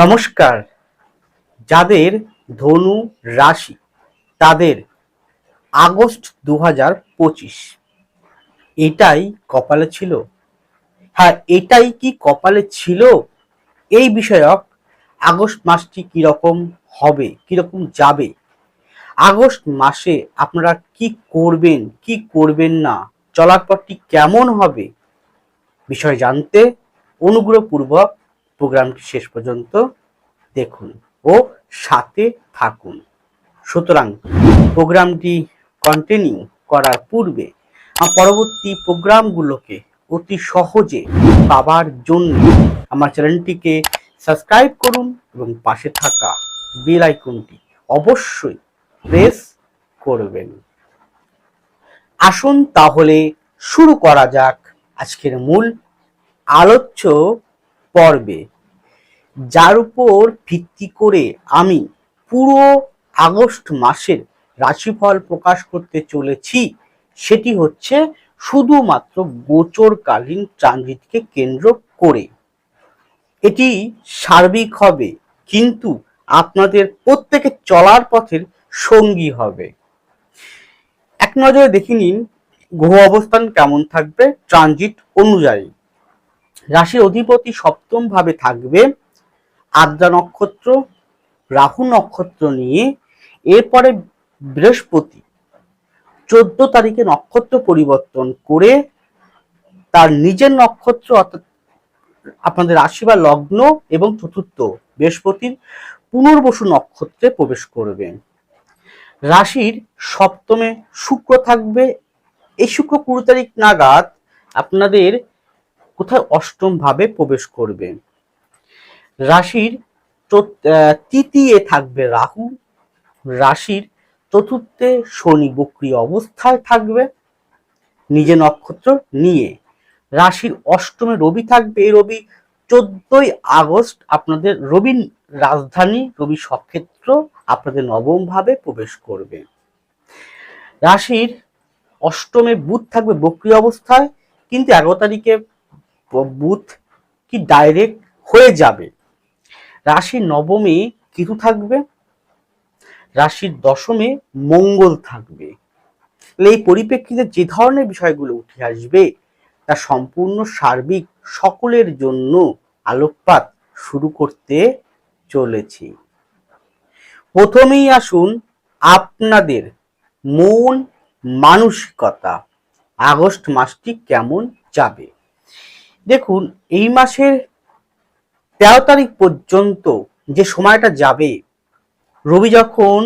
নমস্কার। যাদের ধনু রাশি, তাদের আগস্ট দু হাজার পঁচিশ। এটাই কপালে ছিল? হ্যাঁ এটাই কি কপালে ছিল? এই বিষয়ক আগস্ট মাসটি কীরকম হবে, কীরকম যাবে? আগস্ট মাসে আপনারা কি করবেন কি করবেন না, চলার পথটি কেমন হবে, বিষয় জানতে অনুগ্রহপূর্বক প্রোগ্রামটি শেষ পর্যন্ত দেখুন ও সাথে থাকুন। সুতরাং প্রোগ্রামটি কন্টিনিউ করার পূর্বে পরবর্তী প্রোগ্রামগুলোকে অতি সহজে পাবার জন্য আমার চ্যানেলটিকে সাবস্ক্রাইব করুন এবং পাশে থাকা বেল আইকনটি অবশ্যই প্রেস করবেন। আসুন তাহলে শুরু করা যাক আজকের মূল আলোচ্য পর্বে। যার উপর ভিত্তি করে আমি পুরো আগস্ট মাসের রাশিফল প্রকাশ করতে চলেছি, সেটি হচ্ছে শুধুমাত্র গোচরকালীন ট্রানজিটকে কেন্দ্র করে। এটি সার্বিক হবে, কিন্তু আপনাদের প্রত্যেকে চলার পথের সঙ্গী হবে। এক নজরে দেখে নিন, গ্রহ অবস্থান কেমন থাকবে ট্রানজিট অনুযায়ী। রাশির অধিপতি সপ্তম ভাবে থাকবে আদ্রা নক্ষত্র, রাহু নক্ষত্র নিয়ে, এরপরে বৃহস্পতি। চোদ্দ তারিখে নক্ষত্র পরিবর্তন করে তার নিজের নক্ষত্র অর্থাৎ আপনাদের রাশি বা লগ্ন এবং চতুর্থ বৃহস্পতির পুনর্বসু নক্ষত্রে প্রবেশ করবে। রাশির সপ্তমে শুক্র থাকবে। এই শুক্র কুড়ি তারিখ নাগাদ আপনাদের কোথায় অষ্টম ভাবে প্রবেশ করবে? রাশির তৃতীয় থাকবে রাহু, রাশির চতুর্থে শনি বক্রী অবস্থায় থাকবে নিজে নক্ষত্র নিয়ে। রাশির অষ্টমে রবি থাকবে, এই রবি চোদ্দই আগস্ট আপনাদের রবি রাজধানী রবি সক্ষেত্র আপনাদের নবম ভাবে প্রবেশ করবে। রাশির অষ্টমে বুধ থাকবে বক্রী অবস্থায়, কিন্তু এগারো তারিখে ব- বুধ কি ডাইরেক্ট হয়ে যাবে? রাশির নবমে কেতু থাকবে, রাশির দশমে মঙ্গল থাকবে। এই পরিপ্রেক্ষিতে যে ধরনের বিষয়গুলো উঠে আসবে, তা সম্পূর্ণ সার্বিক সকলের জন্য আলোকপাত শুরু করতে চলেছি। প্রথমেই আসুন আপনাদের মন মানসিকতা, আগস্ট মাসটি কেমন যাবে? দেখুন, এই মাসের তেরো তারিখ পর্যন্ত যে সময়টা যাবে, রবি যখন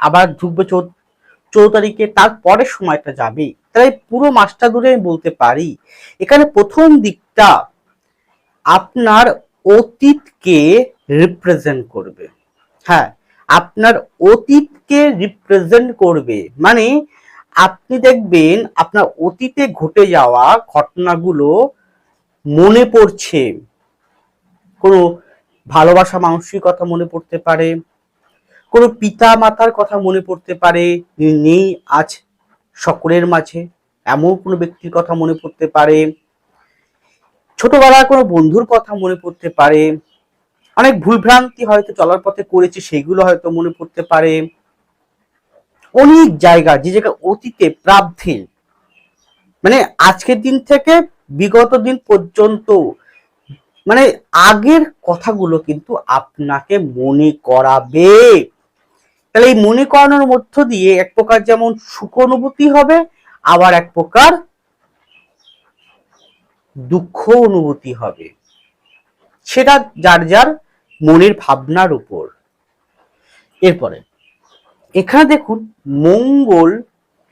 আবার ঢুকবে চৌদ্দ তারিখে, তার পরের সময়টা যাবে। তাই পুরো মাসটা ধরে আমি বলতে পারি, এখানে প্রথম দিকটা আপনার অতীতকে রিপ্রেজেন্ট করবে। হ্যাঁ আপনার অতীতকে রিপ্রেজেন্ট করবে। মানে আপনি দেখবেন, আপনার অতীতে ঘটে যাওয়া ঘটনাগুলো মনে পড়ছে? কোনো ভালোবাসা মানুষের কথা মনে পড়তে পারে? কোনো পিতা মাতার কথা মনে পড়তে পারে? নেই আজ সকলের মাঝে, এমন কোনো ব্যক্তির কথা মনে পড়তে পারে? ছোটবেলার কোনো বন্ধুর কথা মনে পড়তে পারে? অনেক ভুলভ্রান্তি হয়তো চলার পথে করেছে, সেগুলো হয়তো মনে পড়তে পারে? অনেক জায়গা যে জায়গা অতীতে প্রাপ্তি মানে আজকের দিন থেকে বিগত দিন পর্যন্ত মানে আগের কথাগুলো কিন্তু আপনাকে মনে করাবে। তাহলে এই মনে করানোর মধ্য দিয়ে এক প্রকার যেমন সুখ অনুভূতি হবে, আবার এক প্রকার দুঃখ অনুভূতি হবে। সেটা যার যার মনের ভাবনার উপর। এরপরে, এখানে দেখুন, মঙ্গল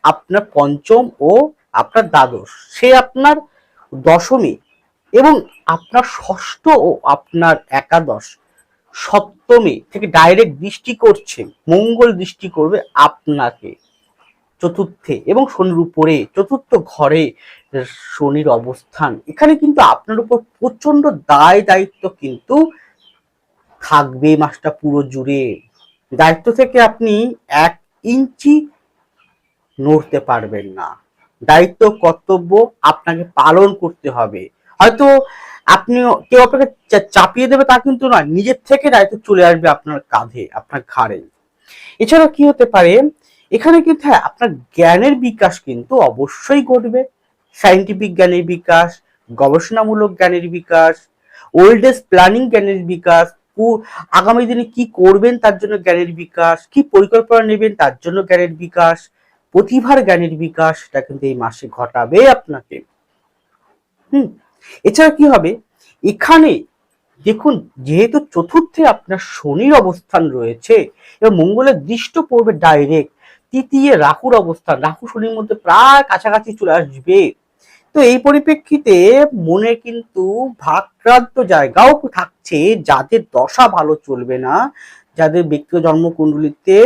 আপনার পঞ্চম ও আপনার দ্বাদশ। সে আপনার দশমী এবং আপনার ষষ্ঠ ও আপনার একাদশ সপ্তমী থেকে ডাইরেক্ট দৃষ্টি করছে, মঙ্গল দৃষ্টি করবে আপনাকে। চতুর্থে এবং শনির উপরে, চতুর্থ ঘরে শনির অবস্থান। এখানে কিন্তু আপনার উপর প্রচণ্ড দায় দায়িত্ব কিন্তু থাকবে মাসটা পুরো জুড়ে। দায়িত্ব থেকে আপনি এক ইঞ্চি নড়তে পারবেন না। দায়িত্ব, কর্তব্য আপনাকে পালন করতে হবে। হয়তো আপনি, কেউ আপনাকে চাপিয়ে দেবে তা কিন্তু নয়, নিজের থেকে দায়িত্ব চলে আসবে আপনার কাঁধে, আপনার ঘাড়ে। এছাড়াও কি হতে পারে, এখানে কিন্তু হ্যাঁ আপনার জ্ঞানের বিকাশ কিন্তু অবশ্যই ঘটবে। সাইন্টিফিক জ্ঞানের বিকাশ, গবেষণামূলক জ্ঞানের বিকাশ ওল্ড এজ প্ল্যানিং জ্ঞানের বিকাশ আগামী দিনে কি করবেন তার জন্য জ্ঞানের বিকাশ, কি পরিকল্পনা নেবেন তার জন্য জ্ঞানের বিকাশ প্রতিভার জ্ঞানের বিকাশ কিন্তু এই মাসে ঘটাবে আপনাকে। হুম, এছাড়া কি হবে? এখানে দেখুন, যেহেতু চতুর্থে আপনার শনির অবস্থান রয়েছে, এবং মঙ্গলের দৃষ্ট পড়বে ডাইরেক্ট তৃতীয় রাহুর অবস্থান, রাহু শনির মধ্যে প্রায় কাছাকাছি চলে আসবে। তো এই পরিপ্রেক্ষিতে মনে কিন্তু ভাক্রান্ত জায়গাও থাকছে, যাদের দশা ভালো চলবে না, যাদের ব্যক্তিগত জন্মকুণ্ডলিতে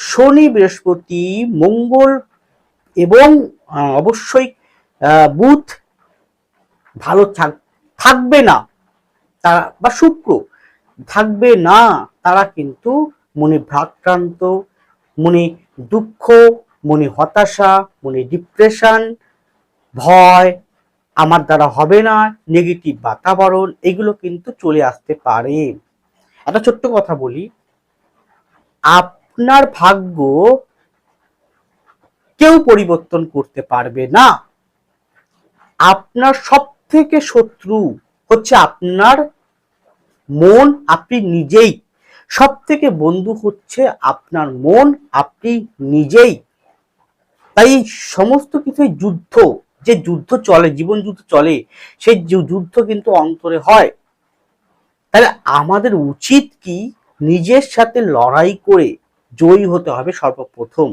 শনি, বৃহস্পতি, মঙ্গল এবং অবশ্যই বুধ ভালো থাক- থাকবে না, তারা, বা শুক্র থাকবে না, তারা কিন্তু মনে ভ্রাক্রান্ত মনে দুঃখ, মনে হতাশা, মনে ডিপ্রেশন ভয়, আমার দ্বারা হবে না নেগেটিভ বাতাবরণ, এগুলো কিন্তু চলে আসতে পারে। একটা ছোট্ট কথা বলি। আপনার ভাগ্য কেউ পরিবর্তন করতে পারবে না। আপনার সব থেকে শত্রু হচ্ছে আপনার মন, আপনি নিজেই। সব থেকে বন্ধু হচ্ছে আপনার মন, আপনি নিজেই। তাই সমস্ত কিছুই যুদ্ধ, যে যুদ্ধ চলে, জীবন যুদ্ধ চলে, সেই যুদ্ধ কিন্তু অন্তরে হয়। তাহলে আমাদের উচিত কি নিজের সাথে লড়াই করে জয়ী হতে হবে সর্বপ্রথম।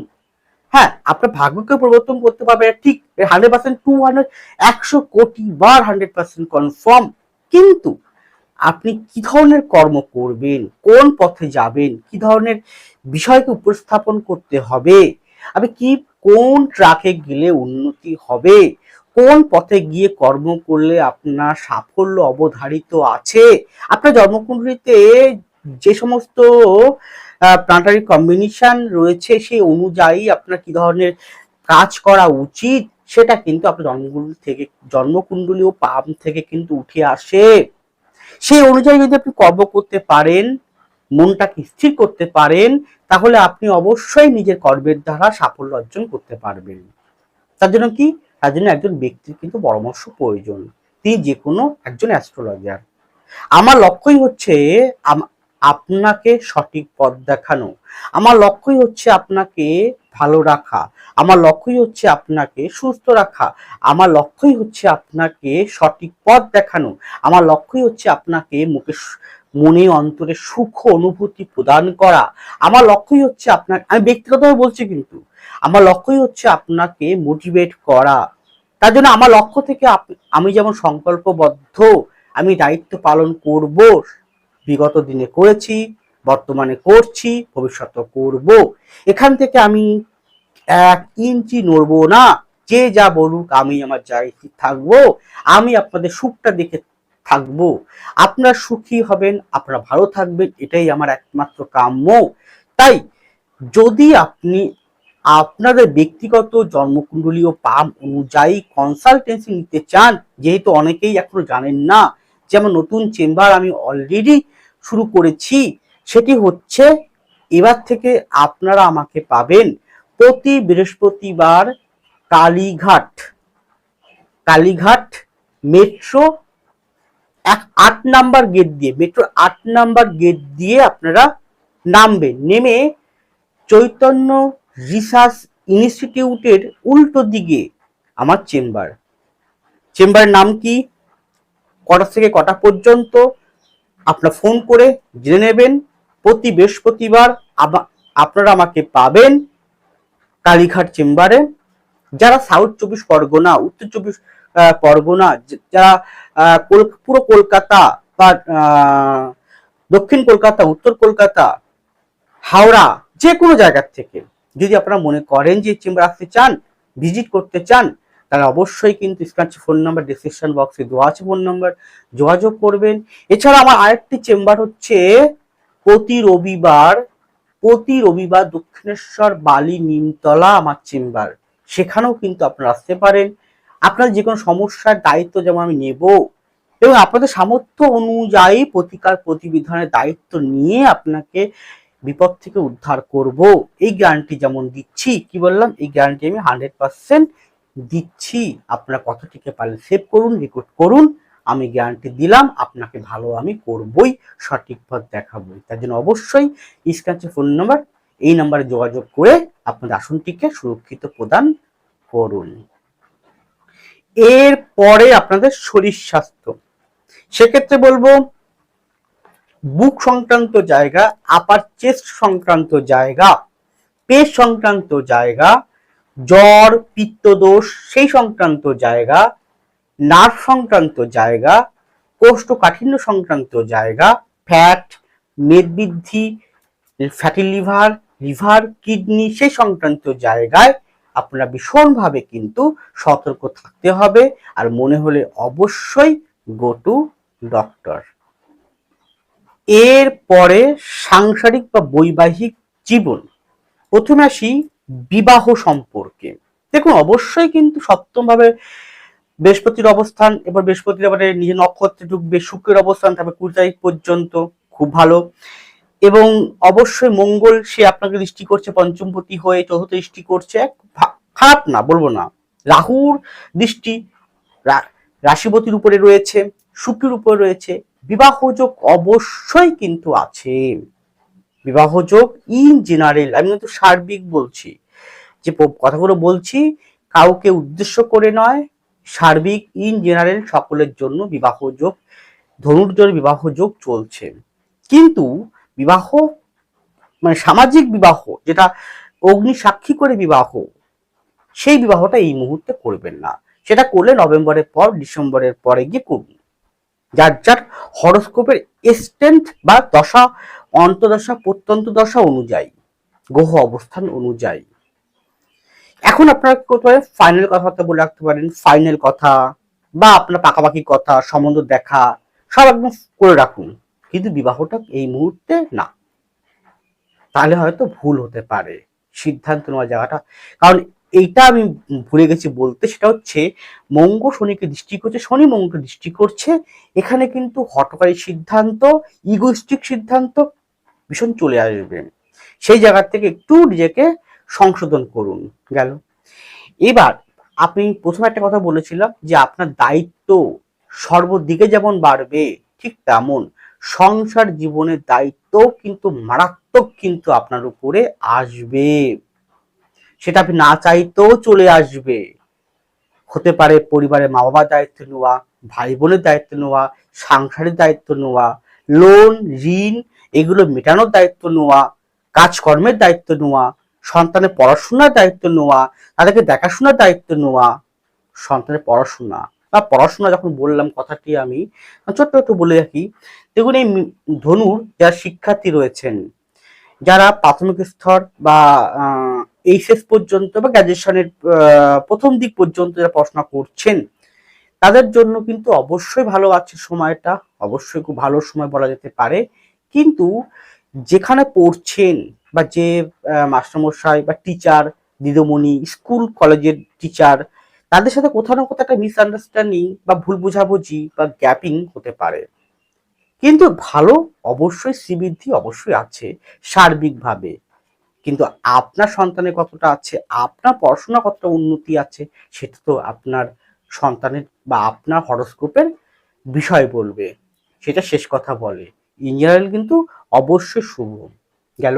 হ্যাঁ আপনার ভাগ্যকে পরিবর্তন করতে পারবে, ঠিক হান্ড্রেড পার্সেন্ট টু হান্ড্রেড একশো কোটি বার হান্ড্রেড পার্সেন্ট কনফার্ম কিন্তু আপনি কি ধরনের কর্ম করবেন, কোন পথে যাবেন, কি ধরনের বিষয়কে উপস্থাপন করতে হবে, আপনি কি, কোন ট্রাকে গেলে উন্নতি হবে, কোন পথে গিয়ে কর্ম করলে আপনার সাফল্য অবধারিত আছে? আপনার জন্মকুণ্ডলিতে যে সমস্ত প্লান্টারি কম্বিনেশন রয়েছে, সেই অনুযায়ী আপনার কি ধরনের কাজ করা উচিত, সেটা কিন্তু আপনার জন্মকুণ্ডলী থেকে জন্মকুণ্ডলী ও পাম থেকে কিন্তু উঠে আসে। সেই অনুযায়ী যদি আপনি কর্ম করতে পারেন, মনটাকে স্থির করতে পারেন, তাহলে আপনি অবশ্যই নিজের কর্মের দ্বারা সাফল্য অর্জন করতে পারবেন। তার জন্য কি? তার জন্য একজন ব্যক্তির কিন্তু পরামর্শ প্রয়োজন। তিনি যে কোনো একজন অ্যাস্ট্রোলজার আমার লক্ষ্যই হচ্ছে আপনাকে সঠিক পথ দেখানো। আমার লক্ষ্যই হচ্ছে আপনাকে ভালো রাখা। আমার লক্ষ্যই হচ্ছে আপনাকে সুস্থ রাখা। আমার লক্ষ্যই হচ্ছে আপনাকে সঠিক পথ দেখানো। আমার লক্ষ্যই হচ্ছে আপনাকে মুখে মনে অন্তরে সুখ অনুভূতি প্রদান করা। আমার লক্ষ্যই হচ্ছে আপনার আমি ব্যক্তিগতভাবে বলছি কিন্তু, আমার লক্ষ্যই হচ্ছে আপনাকে মোটিভেট করা। তার জন্য আমার লক্ষ্য থেকে আমি যেমন সংকল্পবদ্ধ, আমি দায়িত্ব পালন করব বিগত দিনে করেছি, বর্তমানে করছি ভবিষ্যতে করব। এখান থেকে আমি এক ইঞ্চি নড়বো না। যে যা বলুক আমি আমার জায়গায় থাকব, আমি আপনাদের সুখটা দেখে থাকব। আপনারা সুখী হবেন, আপনারা ভালো থাকবেন, এটাই আমার একমাত্র কাম্য। তাই যদি আপনি আপনাদের ব্যক্তিগত জন্মকুণ্ডলী ও পাম অনুযায়ী কনসালটেন্সি নিতে চান, যেহেতু অনেকেই এখনও জানেন না যেমন নতুন চেম্বার আমি অলরেডি শুরু করেছি, সেটি হচ্ছে এবার থেকে আপনারা আমাকে পাবেন প্রতি বৃহস্পতিবার কালীঘাট। কালীঘাট মেট্রো এক আট নাম্বার গেট দিয়ে মেট্রো আট নাম্বার গেট দিয়ে আপনারা নামবেন। নেমে চৈতন্য রিসার্চ ইনস্টিটিউটের উল্টো দিকে আমার চেম্বার চেম্বারের নাম কি? কটা থেকে কটা পর্যন্ত আপনার ফোন করে জেনে নেবেন, প্রতি বৃহস্পতিবার আপনারা আমাকে পাবেন কালীঘাট চেম্বারে। যারা সাউথ চব্বিশ পরগনা, উত্তর চব্বিশ পরগনা যারা পুরো কলকাতা বা দক্ষিণ কলকাতা, উত্তর কলকাতা, হাওড়া যে কোনো জায়গার থেকে যদি আপনারা মনে করেন যে চেম্বার আসতে চান, ভিজিট করতে চান তাহলে অবশ্যই কিন্তু স্ক্রাচ ফোন নাম্বার ডিসক্রিপশন বক্সে দেওয়া আছে ফোন নাম্বার, যোগাযোগ করবেন। এছাড়া আমার আরেকটি চেম্বার হচ্ছে প্রতি রবিবার প্রতি রবিবার দক্ষিণেশ্বর, বালি, নিমতলা আমার চেম্বার। সেখানেও কিন্তু আপনারা আসতে পারেন। আপনার যে কোনো সমস্যার দায়িত্ব যেমন আমি নেব, এবং আপনাদের সামর্থ্য অনুযায়ী প্রতিকার প্রতিবিধানের দায়িত্ব নিয়ে আপনাকে বিপদ থেকে উদ্ধার করব। এই গ্যারান্টি যেমন দিচ্ছি, কি বললাম? এই গ্যারান্টি আমি হান্ড্রেড পার্সেন্ট দিচ্ছি, আপনারা কথাটিকে পারলে সেভ করুন রেকর্ড করুন, আমি গ্যারান্টি দিলাম, আপনাকে ভালো আমি করবই, সঠিক পথ দেখাবই। তার জন্য অবশ্যই স্ক্যাচে ফোন নাম্বার এই নাম্বারে যোগাযোগ করে আপনাদের আসনটিকে সুরক্ষিত প্রদান করুন। এরপরে আপনাদের শরীর স্বাস্থ্য। সেক্ষেত্রে বলব, বুক সংক্রান্ত জায়গা আপার চেস্ট সংক্রান্ত জায়গা পেট সংক্রান্ত জায়গা জ্বর, পিত্তদোষ, সেই সংক্রান্ত জায়গা, নার্ভ সংক্রান্ত জায়গা, কোষ্ঠকাঠিন্য সংক্রান্ত জায়গা ফ্যাট মেদবৃদ্ধি ফ্যাটি লিভার লিভার কিডনি সেই সংক্রান্ত জায়গায় আপনারা ভীষণভাবে কিন্তু সতর্ক থাকতে হবে। আর মনে হলে অবশ্যই গো টু ডক্টর এর পরে সাংসারিক বা বৈবাহিক জীবন। প্রথমে আসি বিবাহ সম্পর্কে। দেখুন, অবশ্যই কিন্তু সপ্তম ভাবে বৃহস্পতির অবস্থান, এবার বৃহস্পতির এবারে নিজের নক্ষত্রে ঢুকবে, শুক্রের অবস্থান থাকবে কুড়ি তারিখ পর্যন্ত, খুব ভালো। এবং অবশ্যই মঙ্গল, সে আপনাকে দৃষ্টি করছে, পঞ্চমপতি হয়ে চতুর্থ দৃষ্টি করছে খারাপ না, বলব না। রাহুর দৃষ্টি রাশিপতির উপরে রয়েছে, শুক্রের উপরে রয়েছে বিবাহ যোগ অবশ্যই কিন্তু আছে। বিবাহ যোগ ইন জেনারেল আমি কিন্তু সার্বিক বলছি, যে কথাগুলো বলছি, কাউকে উদ্দেশ্য করে নয়, সার্বিক ইন জেনারেল সকলের জন্য বিবাহ যোগ ধনুর্জয় বিবাহ যোগ চলছে। কিন্তু বিবাহ মানে সামাজিক বিবাহ, যেটা অগ্নি সাক্ষী করে বিবাহ, সেই বিবাহটা এই মুহূর্তে করবেন না। সেটা করলে নভেম্বরের পর, ডিসেম্বরের পরে গিয়ে করুন। যার যার হরস্কোপের এক্সটেন্ট বা দশা অন্তদশা প্রত্যন্ত দশা অনুযায়ী, গ্রহ অবস্থান অনুযায়ী। এখন আপনারা করতে ফাইনাল কথাবার্তা বলে রাখতে পারেন। ফাইনাল কথা বা আপনার পাকাপাকি কথা, সম্বন্ধ দেখা, সব একদম করে রাখুন। কিন্তু বিবাহটা এই মুহূর্তে না। তাহলে হয়তো ভুল হতে পারে। সিদ্ধান্ত নেওয়ার জায়গাটা। কারণ এইটা আমি ভুলে গেছি বলতে, সেটা হচ্ছে মঙ্গল শনিকে দৃষ্টি করছে, শনি মঙ্গলকে দৃষ্টি করছে। এখানে কিন্তু হটকারী সিদ্ধান্ত ইগোস্টিক সিদ্ধান্ত ভীষণ চলে আসবে। সেই জায়গা থেকে একটু নিজেকে সংশোধন করুন, গেল। এবার আপনি প্রথমে একটা কথা বলেছিলাম যে আপনার দায়িত্ব সর্বদিকে যেমন বাড়বে ঠিক তেমন সংসার জীবনের দায়িত্ব কিন্তু মারাত্মক কিন্তু আপনার উপরে আসবে। সেটা আপনি না চাইতেও চলে আসবে। হতে পারে পরিবারের মা বাবার দায়িত্ব নেওয়া ভাই বোনের দায়িত্ব নেওয়া, সাংসারিক দায়িত্ব নেওয়া লোন ঋণ এগুলো মেটানোর দায়িত্ব নেওয়া, কাজকর্মের দায়িত্ব নেওয়া, সন্তানের পড়াশোনার দায়িত্ব নেওয়া, তাদেরকে দেখাশোনার দায়িত্ব নেওয়া, সন্তানের পড়াশোনা। বা পড়াশোনা যখন বললাম কথাটি আমি, ছোট্ট একটু বলে রাখি, দেখুন এই ধনুর যারা শিক্ষার্থী রয়েছেন, যারা প্রাথমিক স্তর বা এইচএস পর্যন্ত বা গ্র্যাজুয়েশনের প্রথম দিক পর্যন্ত যারা পড়াশোনা করছেন, তাদের জন্য কিন্তু অবশ্যই ভালো আছে সময়টা, অবশ্যই খুব ভালো সময় বলা যেতে পারে। কিন্তু যেখানে পড়ছেন বা যে মাস্টারমশাই বা টিচার দিদিমণি স্কুল কলেজের টিচার তাদের সাথে কোথাও না কোথাও একটা মিসআন্ডারস্ট্যান্ডিং বা ভুল বোঝাবুঝি বা গ্যাপিং হতে পারে। কিন্তু ভালো অবশ্যই শ্রীবৃদ্ধি অবশ্যই আছে, সার্বিকভাবে। কিন্তু আপনার সন্তানের কতটা আছে, আপনার পড়াশোনা কতটা উন্নতি আছে, সেটা তো আপনার সন্তানের বা আপনার হরস্কোপের বিষয় বলবে। সেটা শেষ কথা বলে। ইন জেনারেল কিন্তু অবশ্যই শুভ। গেল।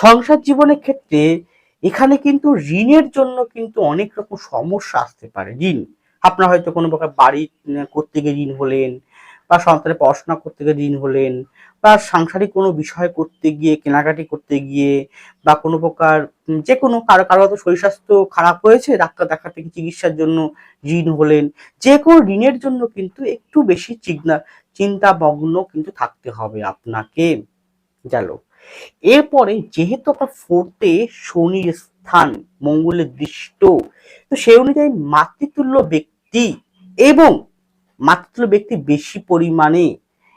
সংসার জীবনের ক্ষেত্রে এখানে কিন্তু ঋণের জন্য কিন্তু অনেক রকম সমস্যা আসতে পারে। ঋণ। আপনার হয়তো কোনো প্রকার বাড়ি করতে গিয়ে ঋণ হলেন বা সন্তানের পড়াশোনা করতে গিয়ে ঋণ হলেন বা সাংসারিক কোনো বিষয় করতে গিয়ে, কেনাকাটি করতে গিয়ে বা কোনো প্রকার যে কোনো কারও কারও হয়তো শরীর স্বাস্থ্য খারাপ হয়েছে, ডাক্তার দেখাতে চিকিৎসার জন্য ঋণ হলেন। যে কোনো ঋণের জন্য কিন্তু একটু বেশি চিন্তা চিন্তামগ্ন কিন্তু থাকতে হবে আপনাকে। গেল। এরপরে যেহেতু আপনার ফোর্থে শনির স্থান, মঙ্গলের দৃষ্ট, তো সেই অনুযায়ী মাতৃতুল্য ব্যক্তি এবং মাতৃতুল্য ব্যক্তি বেশি পরিমাণে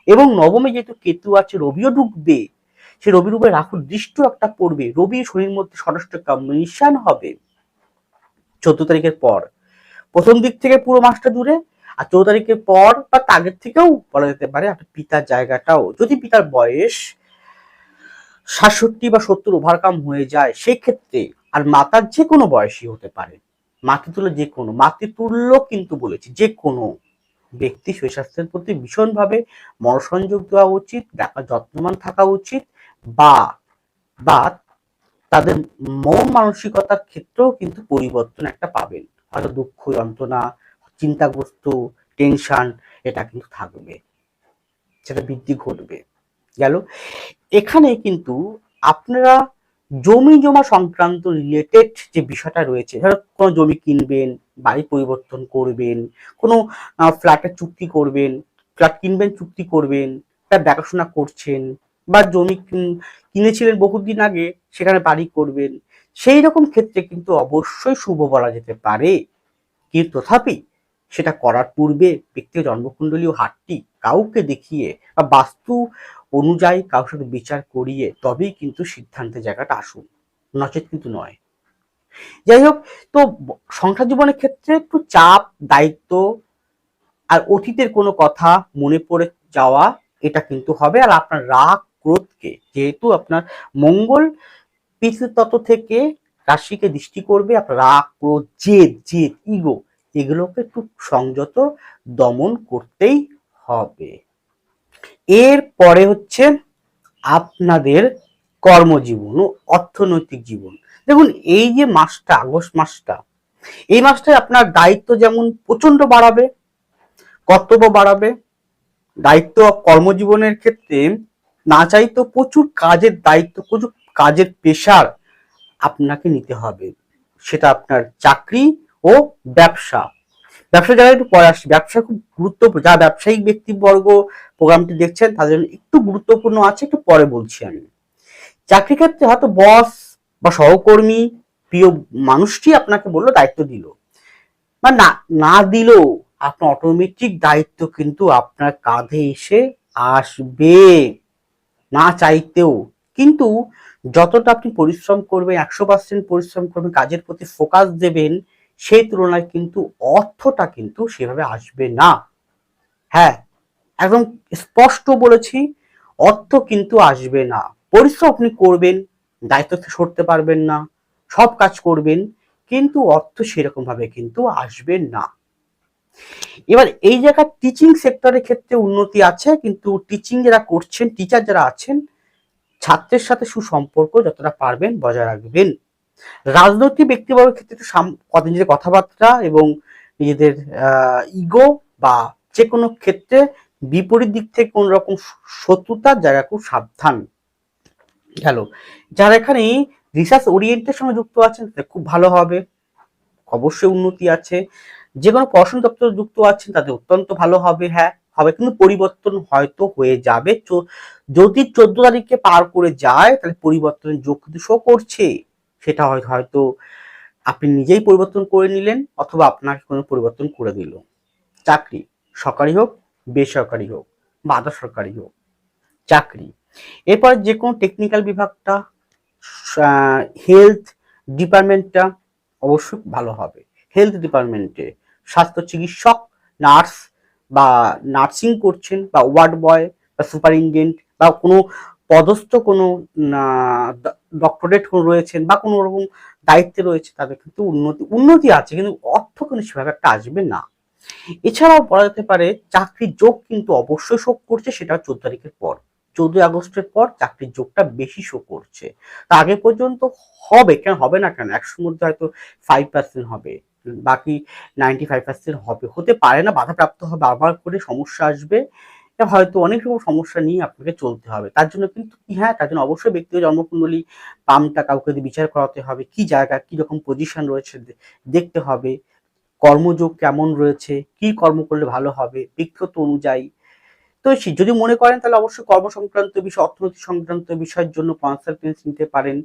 এবং নবমে যেহেতু কেতু আছে, রবিও ঢুকবে সে রবির উপরে রাহুর দৃষ্ট একটা পড়বে। রবি শনির মধ্যে ষষ্ঠ কম্বিনেশন হবে। চোদ্দ তারিখের পর প্রথম দিক থেকে পুরো মাসটা জুড়ে আর চৌদ্দ তারিখের পর বা আগের থেকেও বলা যেতে পারে আপনার পিতার জায়গাটাও। যদি পিতার বয়স সাতষট্টি বা সত্তর ওভারকাম হয়ে যায়, সেক্ষেত্রে আর মাতার যে কোনো বয়সী হতে পারে। মাতৃতুল্য যে কোনো মাতৃতুল্য কিন্তু বলেছি যে কোনো ব্যক্তি স্বাস্থ্যের প্রতি ভীষণভাবে মনোসংযোগ দেওয়া উচিত যত্নবান থাকা উচিত বা বা তাদের মন মানসিকতার ক্ষেত্রেও কিন্তু পরিবর্তন একটা পাবেন। হয়তো দুঃখ, যন্ত্রণা চিন্তাগ্রস্ত, টেনশন, এটা কিন্তু থাকবে। সেটা বৃদ্ধি ঘটবে। গেল। এখানে কিন্তু আপনারা জমি জমা সংক্রান্ত রিলেটেড যে বিষয়টা রয়েছে, ধরো কোনো জমি কিনবেন, বাড়ি পরিবর্তন করবেন, কোনো ফ্ল্যাটের চুক্তি করবেন ফ্ল্যাট কিনবেন, চুক্তি করবেন তার দেখাশোনা করছেন, বা জমি কিন- কিনেছিলেন বহুদিন আগে, সেখানে বাড়ি করবেন সেই রকম ক্ষেত্রে কিন্তু অবশ্যই শুভ বলা যেতে পারে। কিন্তু তথাপি সেটা করার পূর্বে ব্যক্তির জন্মকুণ্ডলী ও হাটটি কাউকে দেখিয়ে বা বাস্তু অনুযায়ী কারোর সাথে বিচার করিয়ে তবেই কিন্তু সিদ্ধান্তের জায়গাটা আসুন। নচেত কিন্তু নয়। যাই হোক, তো সংসার জীবনের ক্ষেত্রে একটু চাপ, দায়িত্ব আর অতীতের কোনো কথা মনে পড়ে যাওয়া, এটা কিন্তু হবে। আর আপনার রাগ, ক্রোধকে যেহেতু আপনার মঙ্গল পিতৃতত্ত্ব থেকে রাশিকে দৃষ্টি করবে, আপনার রাগ, ক্রোধ, জেদ জেদ, ইগো এগুলোকে একটু সংযত দমন করতেই হবে। এর পরে হচ্ছে আপনাদের কর্মজীবন ও অর্থনৈতিক জীবন। দেখুন, এই যে মাসটা, আগস্ট মাসটা, এই মাসটায় আপনার দায়িত্ব যেমন প্রচণ্ড বাড়াবে, কর্তব্য বাড়াবে, দায়িত্ব কর্মজীবনের ক্ষেত্রে না চাইতো প্রচুর কাজের দায়িত্ব, প্রচুর কাজের পেশার আপনাকে নিতে হবে। সেটা আপনার চাকরি ও ব্যবসা। ব্যবসা জায়গায় একটু পরে আসছি, ব্যবসা খুব গুরুত্বপূর্ণ। যা ব্যবসায়িক ব্যক্তিবর্গ প্রোগ্রামটি দেখছেন, তাদের জন্য একটু গুরুত্বপূর্ণ আছে, একটু পরে বলছি আমি। চাকরি ক্ষেত্রে হয়তো বস বা সহকর্মী, প্রিয় মানুষটি আপনাকে বলল, দায়িত্ব দিল। বা না না দিলেও আপনার অটোমেটিক দায়িত্ব কিন্তু আপনার কাঁধে এসে আসবে। না চাইতেও। কিন্তু যতটা আপনি পরিশ্রম করবেন, একশো পার্সেন্ট পরিশ্রম করবেন, কাজের প্রতি ফোকাস দেবেন সেই তুলনায় কিন্তু অর্থটা কিন্তু সেভাবে আসবে না। হ্যাঁ একদম স্পষ্ট বলেছি, অর্থ কিন্তু আসবে না। পরিশ্রম আপনি করবেন, দায়িত্ব সরতে পারবেন না, সব কাজ করবেন, কিন্তু অর্থ সেরকম ভাবে কিন্তু আসবে না। এবার এই জায়গায় টিচিং সেক্টরের ক্ষেত্রে উন্নতি আছে, কিন্তু টিচিং যারা করছেন টিচার যারা আছেন, ছাত্রের সাথে সুসম্পর্ক যতটা পারবেন বজায় রাখবেন। রাজনৈতিক ব্যক্তিবর্গের ক্ষেত্রে একটু কথা- নিজেদের কথাবার্তা এবং নিজেদের ইগো বা যে কোনো ক্ষেত্রে বিপরীত দিক থেকে কোন রকম শত্রুতার জায়গা খুব সাবধান। গেল যারা এখানে রিসার্চ ওরিয়েন্টের সঙ্গে যুক্ত আছেন, তাদের খুব ভালো হবে। অবশ্যই উন্নতি আছে। যে কোনো পড়াশোনা দপ্তরে যুক্ত আছেন, তাদের অত্যন্ত ভালো হবে হ্যাঁ হবে। কিন্তু পরিবর্তন হয়তো হয়ে যাবে। যদি চোদ্দ তারিখে পার করে যায়, তাহলে পরিবর্তনের যোগ শো করছে। সেটা হয়- হয়তো আপনি নিজেই পরিবর্তন করে নিলেন অথবা আপনাকে কোনো পরিবর্তন করে দিল। চাকরি সরকারি হোক, বেসরকারি হোক বা আধা সরকারি হোক, চাকরি। এরপর যে কোনো টেকনিক্যাল বিভাগটা হেলথ ডিপার্টমেন্টটা অবশ্যই ভালো হবে। হেলথ ডিপার্টমেন্টে স্বাস্থ্য চিকিৎসক নার্স বা নার্সিং করছেন বা ওয়ার্ড বয় বা সুপারিনটেন্ডেন্ট বা কোনো পদস্থ কোনো ডক্টরেট রয়েছেন বা কোনো রকম দায়িত্বে রয়েছে, তাদের কিন্তু উন্নতি উন্নতি আছে, কিন্তু অর্থ কিন্তু সেভাবে একটা আসবে না। এছাড়াও বলা যেতে পারে, চাকরির যোগ কিন্তু অবশ্যই শোক করছে, সেটা চোদ্দ তারিখের পর। চোদ্দই আগস্টের পর চাকরির যোগটা বেশি শো করছে। তা আগে পর্যন্ত হবে কেন? হবে না কেন? একশোর মধ্যে হয়তো ফাইভ পার্সেন্ট হবে, বাকি নাইনটি ফাইভ পার্সেন্ট হবে। হতে পারে না, বাধাপ্রাপ্ত হবে, আবার করে সমস্যা আসবে। হয়তো অনেক রকম সমস্যা নিয়ে আপনাকে চলতে হবে। তার জন্য কিন্তু কি হ্যাঁ তার জন্য অবশ্যই ব্যক্তিগত জন্মকুণ্ডলী পামটা কাউকে বিচার করাতে হবে, কি জায়গা, কি রকম পজিশন রয়েছে দেখতে হবে, কর্মযোগ কেমন রয়েছে, কি কর্ম করলে ভালো হবে, ব্যক্তিগত অনুযায়ী। তো যদি মনে করেন তাহলে অবশ্যই কর্ম সংক্রান্ত বিষয়, অর্থনৈতিক সংক্রান্ত বিষয়ের জন্য কনসালটেন্সি নিতে পারেন।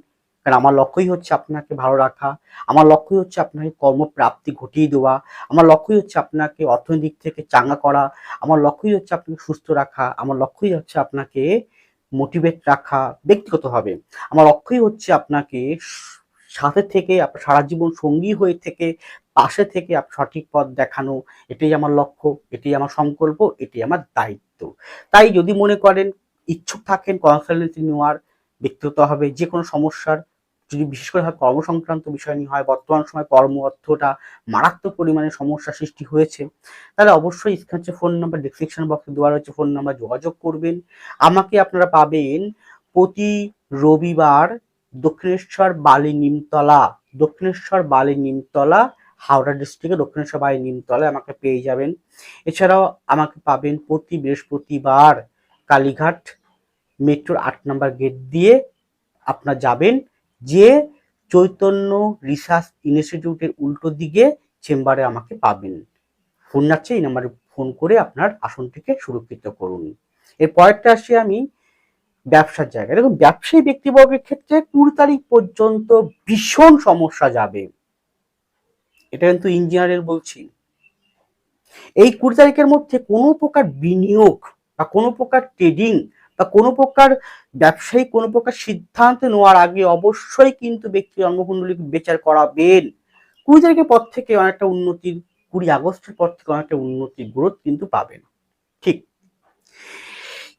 কারণ আমার লক্ষ্যই হচ্ছে আপনাকে ভালো রাখা, আমার লক্ষ্যই হচ্ছে আপনাকে কর্মপ্রাপ্তি ঘটিয়ে দেওয়া, আমার লক্ষ্যই হচ্ছে আপনাকে অর্থনৈতিক থেকে চাঙ্গা করা, আমার লক্ষ্যই হচ্ছে আপনাকে সুস্থ রাখা, আমার লক্ষ্যই হচ্ছে আপনাকে মোটিভেট রাখা ব্যক্তিগতভাবে। আমার লক্ষ্যই হচ্ছে আপনাকে সাথে থেকে, আপনার সারা জীবন সঙ্গী হয়ে থেকে, পাশে থেকে সঠিক পথ দেখানো, এটাই আমার লক্ষ্য, এটাই আমার সংকল্প এটি আমার দায়িত্ব। তাই যদি মনে করেন, ইচ্ছুক থাকেন কনসালটেন্সি নেওয়ার ব্যক্তিগত হবে যে কোনো সমস্যার যদি বিশেষ করে কর্মসংক্রান্ত বিষয় নিয়ে হয়, বর্তমান সময় কর্ম অর্থটা মারাত্মক পরিমাণে সমস্যা সৃষ্টি হয়েছে, তাহলে অবশ্যই হচ্ছে ফোন নাম্বার ডিসক্রিপশন বক্সে দেওয়া রয়েছে ফোন নাম্বার যোগাযোগ করবেন। আমাকে আপনারা পাবেন প্রতি রবিবার দক্ষিণেশ্বর বালি নিমতলা, দক্ষিণেশ্বর বালি নিমতলা, হাওড়া ডিস্ট্রিক্টে দক্ষিণেশ্বর বালি নিমতলায় আমাকে পেয়ে যাবেন। এছাড়াও আমাকে পাবেন প্রতি বৃহস্পতিবার কালীঘাট মেট্রোর আট নম্বর গেট দিয়ে আপনার যাবেন। যে চৈতন্য রিসার্চ ইনস্টিটিউটের উল্টো দিকে চেম্বারে আমাকে পাবেন। ফোন যাচ্ছে এই নাম্বারে ফোন করে আপনার আসনটিকে সুরক্ষিত করুন। এর পরেরটা আসি আমি ব্যবসার জায়গায়। দেখুন, ব্যবসায়ী ব্যক্তিবর্গের ক্ষেত্রে কুড়ি তারিখ পর্যন্ত ভীষণ সমস্যা যাবে। এটা কিন্তু ইঞ্জিনিয়ারের বলছি। এই কুড়ি তারিখের মধ্যে কোনো প্রকার বিনিয়োগ বা কোনো প্রকার ট্রেডিং বা কোনো প্রকার ব্যবসায়ী কোনো প্রকার সিদ্ধান্ত নেওয়ার আগে অবশ্যই কিন্তু ব্যক্তি জন্মকুণ্ডলীকে বিচার করাবেন। কুড়ি তারিখের পর থেকে অনেকটা উন্নতির, কুড়ি আগস্টের পর থেকে অনেকটা উন্নতির গ্রোথ কিন্তু পাবেন। ঠিক।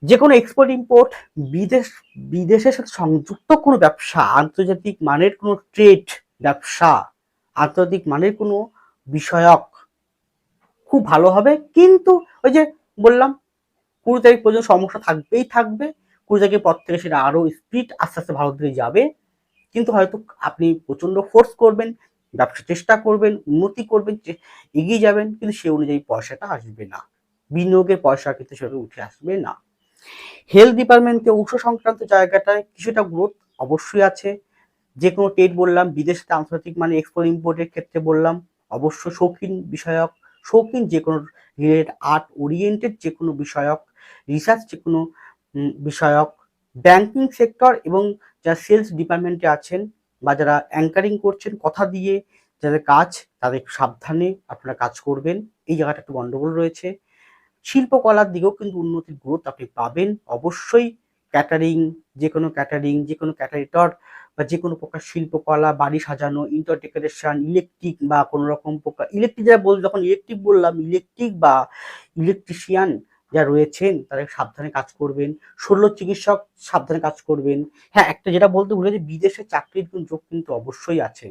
যে কোনো এক্সপোর্ট ইম্পোর্ট বিদেশ, বিদেশের সাথে সংযুক্ত কোনো ব্যবসা, আন্তর্জাতিক মানের কোনো ট্রেড ব্যবসা, আন্তর্জাতিক মানের কোনো বিষয়ক, খুব ভালো হবে। কিন্তু ওই যে বললাম কুড়ি তারিখ পর্যন্ত সমস্যা থাকবেই থাকবে। কুড়ি তারিখের পর থেকে সেটা আরও স্পিড আস্তে আস্তে ভালো দিকে যাবে। কিন্তু হয়তো আপনি প্রচণ্ড ফোর্স করবেন, ব্যবসা চেষ্টা করবেন, উন্নতি করবেন এগিয়ে যাবেন, কিন্তু সে অনুযায়ী পয়সাটা আসবে না। বিনিয়োগের পয়সা কিন্তু সেভাবে উঠে আসবে না। হেলথ ডিপার্টমেন্টে ঔষধ সংক্রান্ত জায়গাটায় কিছুটা গ্রোথ অবশ্যই আছে। যে কোনো ট্রেড বললাম, বিদেশে আন্তর্জাতিক মানে এক্সপোর্ট ইম্পোর্টের ক্ষেত্রে বললাম, অবশ্য শৌখিন বিষয়ক, শৌখিন যে কোনো রিলেটেড আর্ট ওরিয়েন্টেড যে কোনো বিষয়ক রিসার্চ যে কোনো বিষয়ক ব্যাংকিং সেক্টর এবং যারা সেলস ডিপার্টমেন্টে আছেন বা যারা অ্যাঙ্কারিং করছেন কথা দিয়ে যাদের কাজ, তাদের সাবধানে আপনারা কাজ করবেন। এই জায়গাটা একটু গন্ডগোল রয়েছে। শিল্পকলার দিকেও কিন্তু উন্নতির গ্রোথ আপনি পাবেন। অবশ্যই ক্যাটারিং যে কোনো ক্যাটারিং যে কোনো ক্যাটারিটর বা যে কোনো প্রকার শিল্পকলা, বাড়ি সাজানো ইন্টার ডেকোরেশন ইলেকট্রিক বা কোনো রকম প্রকার ইলেকট্রিক যারা বল, যখন ইলেকট্রিক বললাম ইলেকট্রিক বা ইলেকট্রিশিয়ান যা রয়েছেন তারা সাবধানে কাজ করবেন। শল্য চিকিৎসক সাবধানে কাজ করবেন। হ্যাঁ একটা যেটা বলতে ভুলে যে বিদেশে চাকরির যোগ কিন্তু অবশ্যই আছে।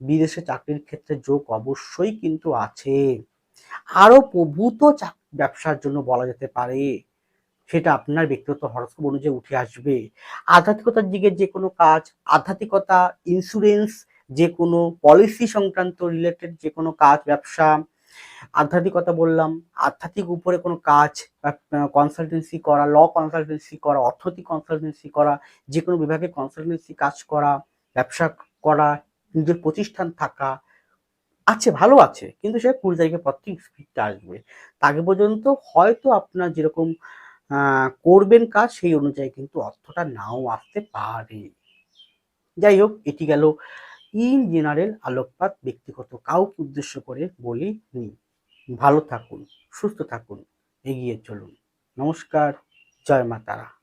বিদেশে চাকরির ক্ষেত্রে যোগ অবশ্যই কিন্তু আছে। আরও প্রভূত ব্যবসার জন্য বলা যেতে পারে। সেটা আপনার ব্যক্তিগত হরস্কোপ অনুযায়ী উঠে আসবে। আধ্যাত্মিকতার দিকে যে কোনো কাজ, আধ্যাত্মিকতা ইন্স্যুরেন্স যে কোনো পলিসি সংক্রান্ত রিলেটেড যে কোনো কাজ, ব্যবসা আধ্যাত্মিকতা বললাম, আধ্যাত্মিক উপরে কোনো কাজ কনসালটেন্সি করা ল কনসালটেন্সি করা অর্থনৈতিক কনসালটেন্সি করা, যে কোনো বিভাগে কনসালটেন্সি কাজ করা, ব্যবসা করা, নিজের প্রতিষ্ঠান থাকা, আছে, ভালো আছে, কিন্তু সে কুড়ি তারিখের পর থেকে স্পিডটা আসবে। আগে পর্যন্ত হয়তো আপনার যেরকম করবেন কাজ, সেই অনুযায়ী কিন্তু অর্থটা নাও আসতে পারে। যাই হোক, এটি গেল ইন জেনারেল আলোকপাত ব্যক্তিগত কাউকে উদ্দেশ্য করে বলি নি ভালো থাকুন, সুস্থ থাকুন, এগিয়ে চলুন। নমস্কার, জয় মা তারা।